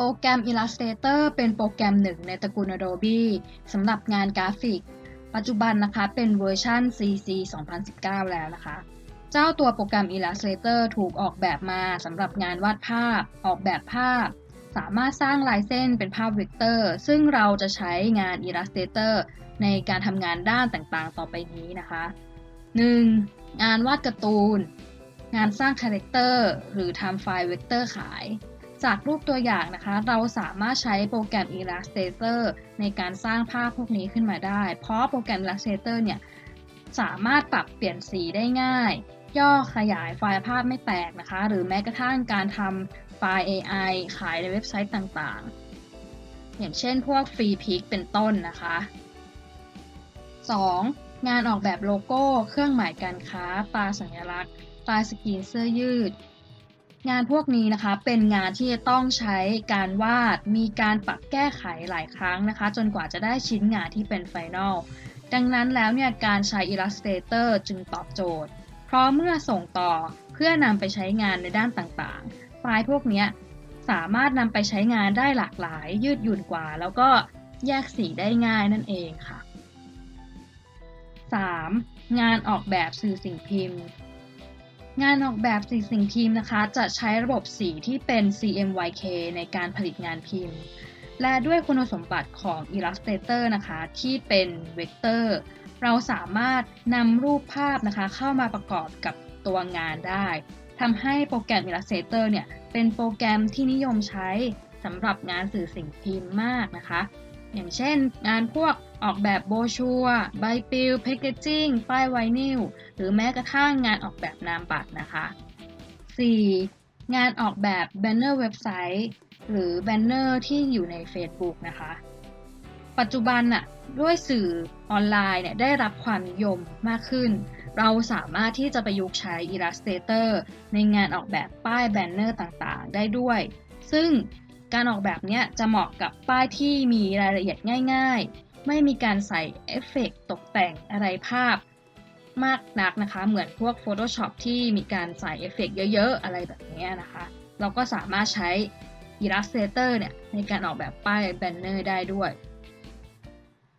โปรแกรม Illustrator เป็นโปรแกรมหนึ่งในตระกูล Adobe สำหรับงานกราฟิก ปัจจุบันนะคะเป็นเวอร์ชัน CC 2019 แล้วนะคะ เจ้าตัวโปรแกรม Illustrator ถูกออกแบบมาสำหรับงานวาดภาพ ออกแบบภาพ สามารถสร้างลายเส้นเป็นภาพเวกเตอร์ ซึ่งเราจะใช้งาน Illustrator ในการทำงานด้านต่างๆ ต่อไปนี้นะคะ 1. งานวาดการ์ตูน งานสร้างคาแรคเตอร์หรือทำไฟล์เวกเตอร์ขาย จากรูปตัวอย่างนะคะ เราสามารถใช้โปรแกรม Illustrator ในการสร้างภาพพวกนี้ขึ้นมาได้ เพราะโปรแกรม Illustrator เนี่ยสามารถปรับเปลี่ยนสีได้ง่าย ย่อขยายไฟล์ภาพไม่แตกนะคะ หรือแม้กระทั่งการทำไฟล์ AI ขายในเว็บไซต์ต่างๆ อย่างเช่นพวกฟรีพิกเป็นต้นนะคะ 2. งานออกแบบโลโก้ เครื่องหมายการค้า ตราสัญลักษณ์ลาสกรีนเสื้อยืด งานพวกนี้นะคะเป็นงานที่จะต้องใช้การวาดมีการปรับแก้ไขหลายครั้งนะคะ จนกว่าจะได้ชิ้นงานที่เป็นไฟนอลดังนั้นแล้วเนี่ยการใช้ Illustrator จึงตอบโจทย์ เพราะเมื่อส่งต่อเพื่อนำไปใช้งานในด้านต่างๆ ไฟล์พวกนี้สามารถนำไปใช้งานได้หลากหลาย ยืดหยุ่นกว่า แล้วก็แยกสีได้ง่ายนั่นเองค่ะ 3. งานออกแบบสื่อสิ่งพิมพ์ งานออกแบบสื่อสิ่งพิมพ์นะคะ จะใช้ระบบสีที่เป็น CMYK ในการผลิตงานพิมพ์ และด้วยคุณสมบัติของ Illustrator นะคะ ที่เป็นเวกเตอร์เราสามารถนำรูปภาพนะคะ เข้ามาประกอบกับตัวงานได้ทำให้โปรแกรม Illustrator เนี่ย เป็นโปรแกรมที่นิยมใช้สำหรับงานสื่อสิ่งพิมพ์มากนะคะ อย่างเช่น งานพวกออกแบบโบชัวใบปลิวแพคเกจิ้งป้ายไวนิลหรือแม้กระทั่งงานออกแบบนามบัตรนะคะ 4. งานออกแบบแบนเนอร์เว็บไซต์หรือแบนเนอร์ที่อยู่ใน Facebook นะคะ ปัจจุบันน่ะด้วยสื่อออนไลน์เนี่ยได้รับความนิยมมากขึ้น เราสามารถที่จะประยุกต์ใช้ Illustrator ในงานออกแบบป้ายแบนเนอร์ต่างๆ ได้ด้วย ซึ่ง การออกแบบเนี้ยจะเหมาะกับป้ายที่มีรายละเอียดง่าย ๆ ไม่มีการใส่เอฟเฟกต์ตกแต่งอะไรภาพมากนักนะคะ เหมือนพวก Photoshop ที่มีการใส่เอฟเฟกต์เยอะๆ อะไรแบบนี้นะคะ เราก็สามารถใช้ Illustrator เนี่ยในการออกแบบป้ายแบนเนอร์ได้ด้วย